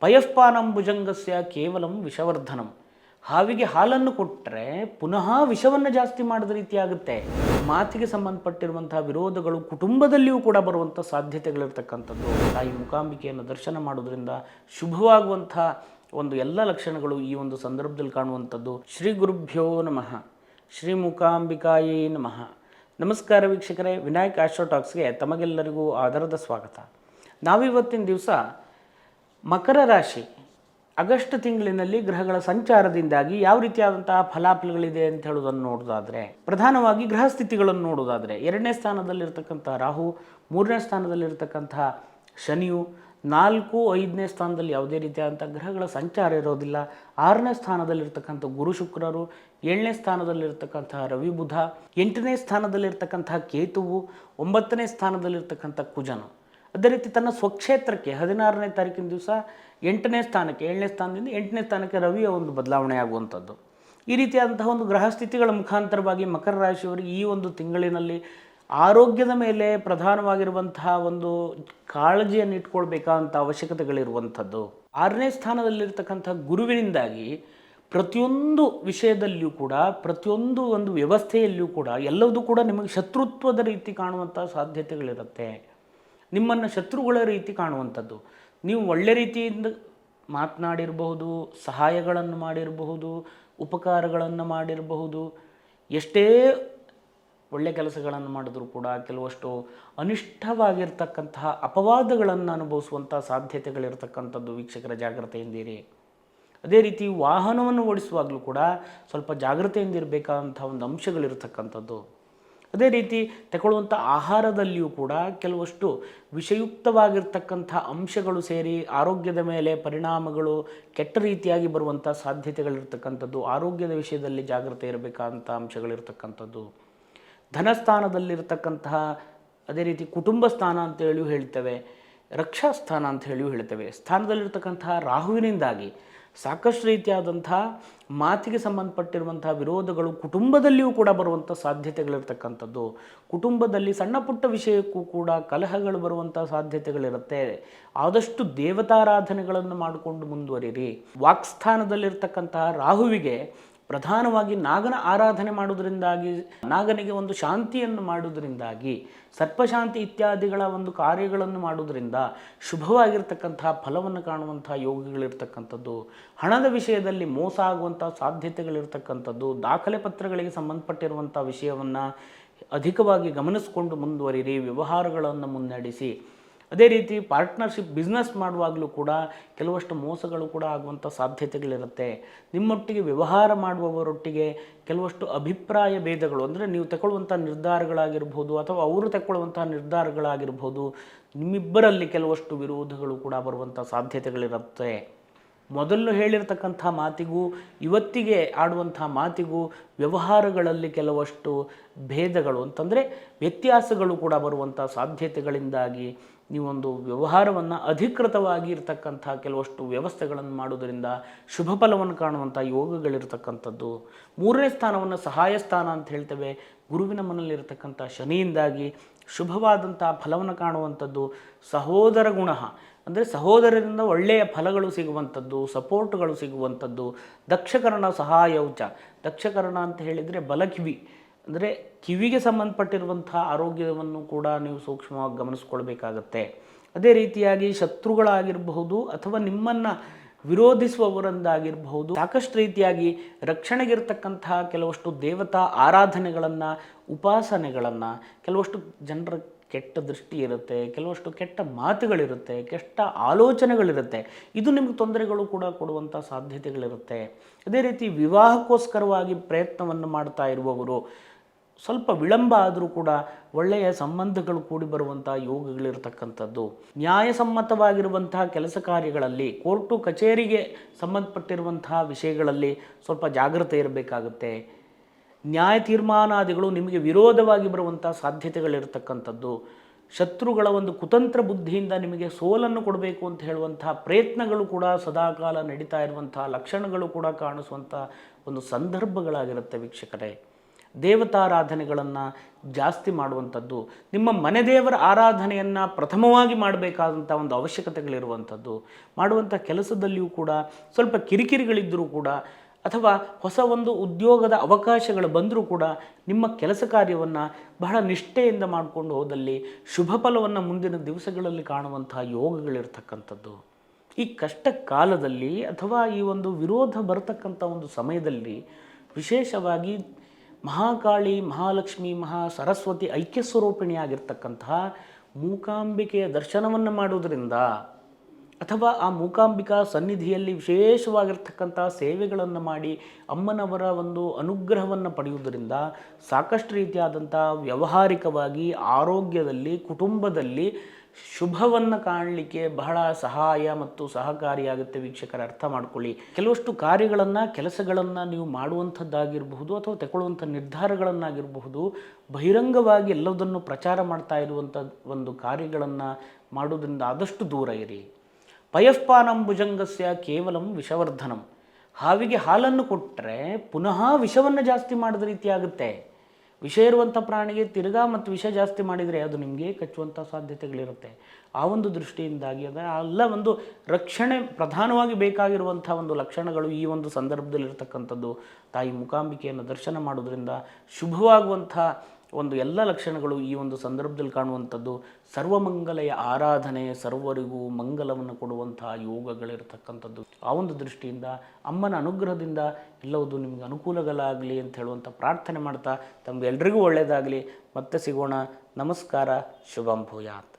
ಪಯಃಪಾನಂಭುಜಂಗಸ್ಯ ಕೇವಲಂ ವಿಷವರ್ಧನಂ. ಹಾವಿಗೆ ಹಾಲನ್ನು ಕೊಟ್ಟರೆ ಪುನಃ ವಿಷವನ್ನು ಜಾಸ್ತಿ ಮಾಡಿದ ರೀತಿ ಆಗುತ್ತೆ. ಮಾತಿಗೆ ಸಂಬಂಧಪಟ್ಟಿರುವಂತಹ ವಿರೋಧಗಳು ಕುಟುಂಬದಲ್ಲಿಯೂ ಕೂಡ ಬರುವಂಥ ಸಾಧ್ಯತೆಗಳಿರ್ತಕ್ಕಂಥದ್ದು. ತಾಯಿ ಮೂಕಾಂಬಿಕೆಯನ್ನು ದರ್ಶನ ಮಾಡೋದ್ರಿಂದ ಶುಭವಾಗುವಂಥ ಒಂದು ಎಲ್ಲ ಲಕ್ಷಣಗಳು ಈ ಒಂದು ಸಂದರ್ಭದಲ್ಲಿ ಕಾಣುವಂಥದ್ದು. ಶ್ರೀ ಗುರುಭ್ಯೋ ನಮಃ. ಶ್ರೀ ಮೂಕಾಂಬಿಕಾಯೇ ನಮಃ. ನಮಸ್ಕಾರ ವೀಕ್ಷಕರೇ, ವಿನಾಯಕ್ ಆಸ್ಟ್ರೋಟಾಕ್ಸ್ಗೆ ತಮಗೆಲ್ಲರಿಗೂ ಆಧಾರದ ಸ್ವಾಗತ. ನಾವಿವತ್ತಿನ ದಿವಸ ಮಕರ ರಾಶಿ. ಆಗಸ್ಟ್ ತಿಂಗಳಿನಲ್ಲಿ ಗ್ರಹಗಳ ಸಂಚಾರದಿಂದಾಗಿ ಯಾವ ರೀತಿಯಾದಂತಹ ಫಲಾಫಲಗಳಿದೆ ಅಂತ ಹೇಳೋದನ್ನು ನೋಡೋದಾದರೆ ಪ್ರಧಾನವಾಗಿ ಗ್ರಹ ಸ್ಥಿತಿಗಳನ್ನು ನೋಡೋದಾದರೆ ಎರಡನೇ ಸ್ಥಾನದಲ್ಲಿರ್ತಕ್ಕಂಥ ರಾಹು, ಮೂರನೇ ಸ್ಥಾನದಲ್ಲಿರ್ತಕ್ಕಂಥ ಶನಿಯು, ನಾಲ್ಕು, ಐದನೇ ಸ್ಥಾನದಲ್ಲಿ ಯಾವುದೇ ರೀತಿಯಾದಂಥ ಗ್ರಹಗಳ ಸಂಚಾರ ಇರೋದಿಲ್ಲ. ಆರನೇ ಸ್ಥಾನದಲ್ಲಿರ್ತಕ್ಕಂಥ ಗುರು ಶುಕ್ರರು, ಏಳನೇ ಸ್ಥಾನದಲ್ಲಿರ್ತಕ್ಕಂಥ ರವಿ ಬುಧ, ಎಂಟನೇ ಸ್ಥಾನದಲ್ಲಿರ್ತಕ್ಕಂಥ ಕೇತುವು, ಒಂಬತ್ತನೇ ಸ್ಥಾನದಲ್ಲಿರ್ತಕ್ಕಂಥ ಕುಜನು. ಅದೇ ರೀತಿ ತನ್ನ ಸ್ವಕ್ಷೇತ್ರಕ್ಕೆ ಹದಿನಾರನೇ ತಾರೀಕಿನ ದಿವಸ ಎಂಟನೇ ಸ್ಥಾನಕ್ಕೆ, ಏಳನೇ ಸ್ಥಾನದಿಂದ ಎಂಟನೇ ಸ್ಥಾನಕ್ಕೆ ರವಿಯ ಒಂದು ಬದಲಾವಣೆ ಆಗುವಂಥದ್ದು. ಈ ರೀತಿಯಾದಂತಹ ಒಂದು ಗ್ರಹ ಸ್ಥಿತಿಗಳ ಮುಖಾಂತರವಾಗಿ ಮಕರ ರಾಶಿಯವರಿಗೆ ಈ ಒಂದು ತಿಂಗಳಿನಲ್ಲಿ ಆರೋಗ್ಯದ ಮೇಲೆ ಪ್ರಧಾನವಾಗಿರುವಂತಹ ಒಂದು ಕಾಳಜಿಯನ್ನು ಇಟ್ಕೊಳ್ಬೇಕಾದಂಥ ಅವಶ್ಯಕತೆಗಳಿರುವಂಥದ್ದು. ಆರನೇ ಸ್ಥಾನದಲ್ಲಿರ್ತಕ್ಕಂಥ ಗುರುವಿನಿಂದಾಗಿ ಪ್ರತಿಯೊಂದು ವಿಷಯದಲ್ಲಿಯೂ ಕೂಡ, ಪ್ರತಿಯೊಂದು ಒಂದು ವ್ಯವಸ್ಥೆಯಲ್ಲಿಯೂ ಕೂಡ ಎಲ್ಲದೂ ಕೂಡ ನಿಮಗೆ ಶತ್ರುತ್ವದ ರೀತಿ ಕಾಣುವಂಥ ಸಾಧ್ಯತೆಗಳಿರುತ್ತೆ. ನಿಮ್ಮನ್ನು ಶತ್ರುಗಳ ರೀತಿ ಕಾಣುವಂಥದ್ದು. ನೀವು ಒಳ್ಳೆ ರೀತಿಯಿಂದ ಮಾತನಾಡಿರಬಹುದು, ಸಹಾಯಗಳನ್ನು ಮಾಡಿರಬಹುದು, ಉಪಕಾರಗಳನ್ನು ಮಾಡಿರಬಹುದು. ಎಷ್ಟೇ ಒಳ್ಳೆ ಕೆಲಸಗಳನ್ನು ಮಾಡಿದ್ರೂ ಕೂಡ ಕೆಲವಷ್ಟು ಅನಿಷ್ಟವಾಗಿರ್ತಕ್ಕಂತಹ ಅಪವಾದಗಳನ್ನು ಅನುಭವಿಸುವಂಥ ಸಾಧ್ಯತೆಗಳಿರ್ತಕ್ಕಂಥದ್ದು ವೀಕ್ಷಕರ ಜಾಗ್ರತೆಯಿಂದಿರಿ ಅದೇ ರೀತಿ ವಾಹನವನ್ನು ಓಡಿಸುವಾಗಲೂ ಕೂಡ ಸ್ವಲ್ಪ ಜಾಗ್ರತೆಯಿಂದ ಇರಬೇಕಾದಂಥ ಒಂದು ಅಂಶಗಳಿರ್ತಕ್ಕಂಥದ್ದು. ಅದೇ ರೀತಿ ತಗೊಳ್ಳುವಂಥ ಆಹಾರದಲ್ಲಿಯೂ ಕೂಡ ಕೆಲವಷ್ಟು ವಿಷಯುಕ್ತವಾಗಿರ್ತಕ್ಕಂಥ ಅಂಶಗಳು ಸೇರಿ ಆರೋಗ್ಯದ ಮೇಲೆ ಪರಿಣಾಮಗಳು ಕೆಟ್ಟ ರೀತಿಯಾಗಿ ಬರುವಂಥ ಸಾಧ್ಯತೆಗಳಿರ್ತಕ್ಕಂಥದ್ದು, ಆರೋಗ್ಯದ ವಿಷಯದಲ್ಲಿ ಜಾಗ್ರತೆ ಇರಬೇಕಾದಂಥ ಅಂಶಗಳಿರ್ತಕ್ಕಂಥದ್ದು. ಧನಸ್ಥಾನದಲ್ಲಿರ್ತಕ್ಕಂತಹ ಅದೇ ರೀತಿ ಕುಟುಂಬ ಸ್ಥಾನ ಅಂತ ಹೇಳಿಯೂ ಹೇಳ್ತೇವೆ ರಕ್ಷಾ ಸ್ಥಾನ ಅಂತ ಹೇಳಿಯೂ ಹೇಳ್ತೇವೆ. ಸ್ಥಾನದಲ್ಲಿರ್ತಕ್ಕಂತಹ ರಾಹುವಿನಿಂದಾಗಿ ಸಾಕಷ್ಟು ರೀತಿಯಾದಂಥ ಮಾತಿಗೆ ಸಂಬಂಧಪಟ್ಟಿರುವಂತಹ ವಿರೋಧಗಳು ಕುಟುಂಬದಲ್ಲಿಯೂ ಕೂಡ ಬರುವಂಥ ಸಾಧ್ಯತೆಗಳಿರ್ತಕ್ಕಂಥದ್ದು. ಕುಟುಂಬದಲ್ಲಿ ಸಣ್ಣ ಪುಟ್ಟ ವಿಷಯಕ್ಕೂ ಕೂಡ ಕಲಹಗಳು ಬರುವಂಥ ಸಾಧ್ಯತೆಗಳಿರುತ್ತೆ. ಆದಷ್ಟು ದೇವತಾರಾಧನೆಗಳನ್ನು ಮಾಡಿಕೊಂಡು ಮುಂದುವರಿರಿ. ವಾಕ್ಸ್ಥಾನದಲ್ಲಿರ್ತಕ್ಕಂತಹ ರಾಹುವಿಗೆ ಪ್ರಧಾನವಾಗಿ ನಾಗನ ಆರಾಧನೆ ಮಾಡುವುದರಿಂದಾಗಿ, ನಾಗನಿಗೆ ಒಂದು ಶಾಂತಿಯನ್ನು ಮಾಡುವುದರಿಂದಾಗಿ, ಸರ್ಪಶಾಂತಿ ಇತ್ಯಾದಿಗಳ ಒಂದು ಕಾರ್ಯಗಳನ್ನು ಮಾಡುವುದರಿಂದ ಶುಭವಾಗಿರ್ತಕ್ಕಂತಹ ಫಲವನ್ನು ಕಾಣುವಂತಹ ಯೋಗಗಳಿರ್ತಕ್ಕಂಥದ್ದು, ಹಣದ ವಿಷಯದಲ್ಲಿ ಮೋಸ ಆಗುವಂಥ ಸಾಧ್ಯತೆಗಳಿರ್ತಕ್ಕಂಥದ್ದು, ದಾಖಲೆ ಪತ್ರಗಳಿಗೆ ಸಂಬಂಧಪಟ್ಟಿರುವಂಥ ವಿಷಯವನ್ನು ಅಧಿಕವಾಗಿ ಗಮನಿಸಿಕೊಂಡು ಮುಂದುವರಿರಿ ವ್ಯವಹಾರಗಳನ್ನು ಮುನ್ನಡೆಸಿ. ಅದೇ ರೀತಿ ಪಾರ್ಟ್ನರ್ಶಿಪ್ ಬಿಸ್ನೆಸ್ ಮಾಡುವಾಗಲೂ ಕೂಡ ಕೆಲವಷ್ಟು ಮೋಸಗಳು ಕೂಡ ಆಗುವಂಥ ಸಾಧ್ಯತೆಗಳಿರುತ್ತೆ. ನಿಮ್ಮೊಟ್ಟಿಗೆ ವ್ಯವಹಾರ ಮಾಡುವವರೊಟ್ಟಿಗೆ ಕೆಲವಷ್ಟು ಅಭಿಪ್ರಾಯ ಭೇದಗಳು, ಅಂದರೆ ನೀವು ತಗೊಳ್ಳುವಂಥ ನಿರ್ಧಾರಗಳಾಗಿರ್ಬೋದು ಅಥವಾ ಅವರು ತಗೊಳ್ಳುವಂಥ ನಿರ್ಧಾರಗಳಾಗಿರ್ಬೋದು, ನಿಮ್ಮಿಬ್ಬರಲ್ಲಿ ಕೆಲವಷ್ಟು ವಿರೋಧಗಳು ಕೂಡ ಬರುವಂಥ ಸಾಧ್ಯತೆಗಳಿರುತ್ತೆ. ಮೊದಲು ಹೇಳಿರ್ತಕ್ಕಂಥ ಮಾತಿಗೂ, ಇವತ್ತಿಗೆ ಆಡುವಂಥ ಮಾತಿಗೂ ವ್ಯವಹಾರಗಳಲ್ಲಿ ಕೆಲವಷ್ಟು ಭೇದಗಳು. ಅಂತಂದರೆ ವ್ಯತ್ಯಾಸಗಳು ಕೂಡ ಬರುವಂಥ ಸಾಧ್ಯತೆಗಳಿಂದಾಗಿ ನೀವೊಂದು ವ್ಯವಹಾರವನ್ನು ಅಧಿಕೃತವಾಗಿ ಇರತಕ್ಕಂಥ ಕೆಲವಷ್ಟು ವ್ಯವಸ್ಥೆಗಳನ್ನು ಮಾಡೋದರಿಂದ ಶುಭ ಫಲವನ್ನು ಕಾಣುವಂಥ ಯೋಗಗಳಿರ್ತಕ್ಕಂಥದ್ದು. ಮೂರನೇ ಸ್ಥಾನವನ್ನು ಸಹಾಯ ಸ್ಥಾನ ಅಂತ ಹೇಳ್ತೇವೆ. ಗುರುವಿನ ಮನಲ್ಲಿರ್ತಕ್ಕಂಥ ಶನಿಯಿಂದಾಗಿ ಶುಭವಾದಂಥ ಫಲವನ್ನು ಕಾಣುವಂಥದ್ದು ಸಹೋದರ ಗುಣ. ಅಂದರೆ ಸಹೋದರರಿಂದ ಒಳ್ಳೆಯ ಫಲಗಳು ಸಿಗುವಂಥದ್ದು, ಸಪೋರ್ಟ್ಗಳು ಸಿಗುವಂಥದ್ದು, ದಕ್ಷಕರಣ ಸಹಾಯೌಚ. ದಕ್ಷಕರಣ ಅಂತ ಹೇಳಿದರೆ ಬಲಕಿವಿ ಅಂದರೆ ಕಿವಿಗೆ ಸಂಬಂಧಪಟ್ಟಿರುವಂಥ ಆರೋಗ್ಯವನ್ನು ಕೂಡ ನೀವು ಸೂಕ್ಷ್ಮವಾಗಿ ಗಮನಿಸ್ಕೊಳ್ಬೇಕಾಗತ್ತೆ. ಅದೇ ರೀತಿಯಾಗಿ ಶತ್ರುಗಳಾಗಿರಬಹುದು ಅಥವಾ ನಿಮ್ಮನ್ನು ವಿರೋಧಿಸುವವರಂದಾಗಿರಬಹುದು, ಸಾಕಷ್ಟು ರೀತಿಯಾಗಿ ರಕ್ಷಣೆಗಿರ್ತಕ್ಕಂತಹ ಕೆಲವಷ್ಟು ದೇವತಾ ಆರಾಧನೆಗಳನ್ನು, ಉಪಾಸನೆಗಳನ್ನು, ಕೆಲವಷ್ಟು ಜನರ ಕೆಟ್ಟ ದೃಷ್ಟಿ ಇರುತ್ತೆ, ಕೆಲವಷ್ಟು ಕೆಟ್ಟ ಮಾತುಗಳಿರುತ್ತೆ, ಕೆಟ್ಟ ಆಲೋಚನೆಗಳಿರುತ್ತೆ. ಇದು ನಿಮಗೆ ತೊಂದರೆಗಳು ಕೂಡ ಕೊಡುವಂಥ ಸಾಧ್ಯತೆಗಳಿರುತ್ತೆ. ಅದೇ ರೀತಿ ವಿವಾಹಕ್ಕೋಸ್ಕರವಾಗಿ ಪ್ರಯತ್ನವನ್ನು ಮಾಡ್ತಾ ಇರುವವರು, ಸ್ವಲ್ಪ ವಿಳಂಬ ಆದರೂ ಕೂಡ ಒಳ್ಳೆಯ ಸಂಬಂಧಗಳು ಕೂಡಿ ಬರುವಂಥ ಯೋಗಗಳಿರತಕ್ಕಂಥದ್ದು. ನ್ಯಾಯಸಮ್ಮತವಾಗಿರುವಂತಹ ಕೆಲಸ ಕಾರ್ಯಗಳಲ್ಲಿ, ಕೋರ್ಟು ಕಚೇರಿಗೆ ಸಂಬಂಧಪಟ್ಟಿರುವಂತಹ ವಿಷಯಗಳಲ್ಲಿ ಸ್ವಲ್ಪ ಜಾಗ್ರತೆ ಇರಬೇಕಾಗುತ್ತೆ. ನ್ಯಾಯ ತೀರ್ಮಾನಾದಿಗಳು ನಿಮಗೆ ವಿರೋಧವಾಗಿ ಬರುವಂಥ ಸಾಧ್ಯತೆಗಳಿರತಕ್ಕಂಥದ್ದು. ಶತ್ರುಗಳ ಒಂದು ಕುತಂತ್ರ ಬುದ್ಧಿಯಿಂದ ನಿಮಗೆ ಸೋಲನ್ನು ಕೊಡಬೇಕು ಅಂತ ಹೇಳುವಂಥ ಪ್ರಯತ್ನಗಳು ಕೂಡ ಸದಾಕಾಲ ನಡೀತಾ ಇರುವಂಥ, ಲಕ್ಷಣಗಳು ಕೂಡ ಕಾಣಿಸುವಂಥ ಒಂದು ಸಂದರ್ಭಗಳಾಗಿರುತ್ತೆ ವೀಕ್ಷಕರೇ. ದೇವತಾರಾಧನೆಗಳನ್ನು ಜಾಸ್ತಿ ಮಾಡುವಂಥದ್ದು, ನಿಮ್ಮ ಮನೆ ದೇವರ ಆರಾಧನೆಯನ್ನು ಪ್ರಥಮವಾಗಿ ಮಾಡಬೇಕಾದಂಥ ಒಂದು ಅವಶ್ಯಕತೆಗಳಿರುವಂಥದ್ದು, ಮಾಡುವಂಥ ಕೆಲಸದಲ್ಲಿಯೂ ಕೂಡ ಸ್ವಲ್ಪ ಕಿರಿಕಿರಿಗಳಿದ್ದರೂ ಕೂಡ ಅಥವಾ ಹೊಸ ಒಂದು ಉದ್ಯೋಗದ ಅವಕಾಶಗಳು ಬಂದರೂ ಕೂಡ ನಿಮ್ಮ ಕೆಲಸ ಕಾರ್ಯವನ್ನು ಬಹಳ ನಿಷ್ಠೆಯಿಂದ ಮಾಡಿಕೊಂಡು ಹೋದಲ್ಲಿ ಶುಭ ಫಲವನ್ನು ಮುಂದಿನ ದಿವಸಗಳಲ್ಲಿ ಕಾಣುವಂತಹ ಯೋಗಗಳಿರ್ತಕ್ಕಂಥದ್ದು. ಈ ಕಷ್ಟ ಕಾಲದಲ್ಲಿ ಅಥವಾ ಈ ಒಂದು ವಿರೋಧ ಬರತಕ್ಕಂಥ ಒಂದು ಸಮಯದಲ್ಲಿ ವಿಶೇಷವಾಗಿ ಮಹಾಕಾಳಿ, ಮಹಾಲಕ್ಷ್ಮಿ, ಮಹಾ ಸರಸ್ವತಿ ಐಕ್ಯ ಸ್ವರೂಪಿಣಿಯಾಗಿರ್ತಕ್ಕಂತಹ ಮೂಕಾಂಬಿಕೆಯ ದರ್ಶನವನ್ನು ಮಾಡುವುದರಿಂದ ಅಥವಾ ಆ ಮೂಕಾಂಬಿಕಾ ಸನ್ನಿಧಿಯಲ್ಲಿ ವಿಶೇಷವಾಗಿರ್ತಕ್ಕಂಥ ಸೇವೆಗಳನ್ನು ಮಾಡಿ ಅಮ್ಮನವರ ಒಂದು ಅನುಗ್ರಹವನ್ನು ಪಡೆಯುವುದರಿಂದ ಸಾಕಷ್ಟು ರೀತಿಯಾದಂಥ ವ್ಯಾವಹಾರಿಕವಾಗಿ ಆರೋಗ್ಯದಲ್ಲಿ, ಕುಟುಂಬದಲ್ಲಿ ಶುಭವನ್ನು ಕಾಣಲಿಕ್ಕೆ ಬಹಳ ಸಹಾಯ ಮತ್ತು ಸಹಕಾರಿಯಾಗುತ್ತೆ ವೀಕ್ಷಕರ, ಅರ್ಥ ಮಾಡ್ಕೊಳ್ಳಿ. ಕೆಲವಷ್ಟು ಕಾರ್ಯಗಳನ್ನು, ಕೆಲಸಗಳನ್ನು ನೀವು ಮಾಡುವಂಥದ್ದಾಗಿರಬಹುದು ಅಥವಾ ತಗೊಳ್ಳುವಂಥ ನಿರ್ಧಾರಗಳನ್ನಾಗಿರಬಹುದು, ಬಹಿರಂಗವಾಗಿ ಎಲ್ಲದನ್ನು ಪ್ರಚಾರ ಮಾಡ್ತಾ ಇರುವಂಥ ಒಂದು ಕಾರ್ಯಗಳನ್ನು ಮಾಡೋದರಿಂದ ಆದಷ್ಟು ದೂರ ಇರಿ. ಪಯಃಪಾನಂ ಭುಜಂಗಸ್ಯ ಕೇವಲಂ ವಿಷವರ್ಧನಂ. ಹಾವಿಗೆ ಹಾಲನ್ನು ಕೊಟ್ಟರೆ ಪುನಃ ವಿಷವನ್ನು ಜಾಸ್ತಿ ಮಾಡಿದ ರೀತಿ ಆಗುತ್ತೆ. ವಿಷ ಇರುವಂಥ ಪ್ರಾಣಿಗೆ ತಿರ್ಗಾ ಮತ್ತು ವಿಷ ಜಾಸ್ತಿ ಮಾಡಿದರೆ ಅದು ನಿಮಗೆ ಕಚ್ಚುವಂಥ ಸಾಧ್ಯತೆಗಳಿರುತ್ತೆ. ಆ ಒಂದು ದೃಷ್ಟಿಯಿಂದಾಗಿ ಅದರ ಅಲ್ಲ ಒಂದು ರಕ್ಷಣೆ ಪ್ರಧಾನವಾಗಿ ಬೇಕಾಗಿರುವಂಥ ಒಂದು ಲಕ್ಷಣಗಳು ಈ ಒಂದು ಸಂದರ್ಭದಲ್ಲಿರ್ತಕ್ಕಂಥದ್ದು. ತಾಯಿ ಮೂಕಾಂಬಿಕೆಯನ್ನು ದರ್ಶನ ಮಾಡೋದ್ರಿಂದ ಶುಭವಾಗುವಂಥ ಒಂದು ಎಲ್ಲ ಲಕ್ಷಣಗಳು ಈ ಒಂದು ಸಂದರ್ಭದಲ್ಲಿ ಕಾಣುವಂಥದ್ದು ಸರ್ವಮಂಗಲೆಯ ಆರಾಧನೆ ಸರ್ವರಿಗೂ ಮಂಗಲವನ್ನು ಕೊಡುವಂತಹ ಯೋಗಗಳಿರ್ತಕ್ಕಂಥದ್ದು. ಆ ಒಂದು ದೃಷ್ಟಿಯಿಂದ ಅಮ್ಮನ ಅನುಗ್ರಹದಿಂದ ಎಲ್ಲವುದು ನಿಮಗೆ ಅನುಕೂಲಗಳಾಗಲಿ ಅಂತ ಹೇಳುವಂಥ ಪ್ರಾರ್ಥನೆ ಮಾಡ್ತಾ ತಮಗೆಲ್ರಿಗೂ ಒಳ್ಳೆಯದಾಗಲಿ ಮತ್ತೆ ಸಿಗೋಣ. ನಮಸ್ಕಾರ. ಶುಭಂ ಭೂಯಾತ್.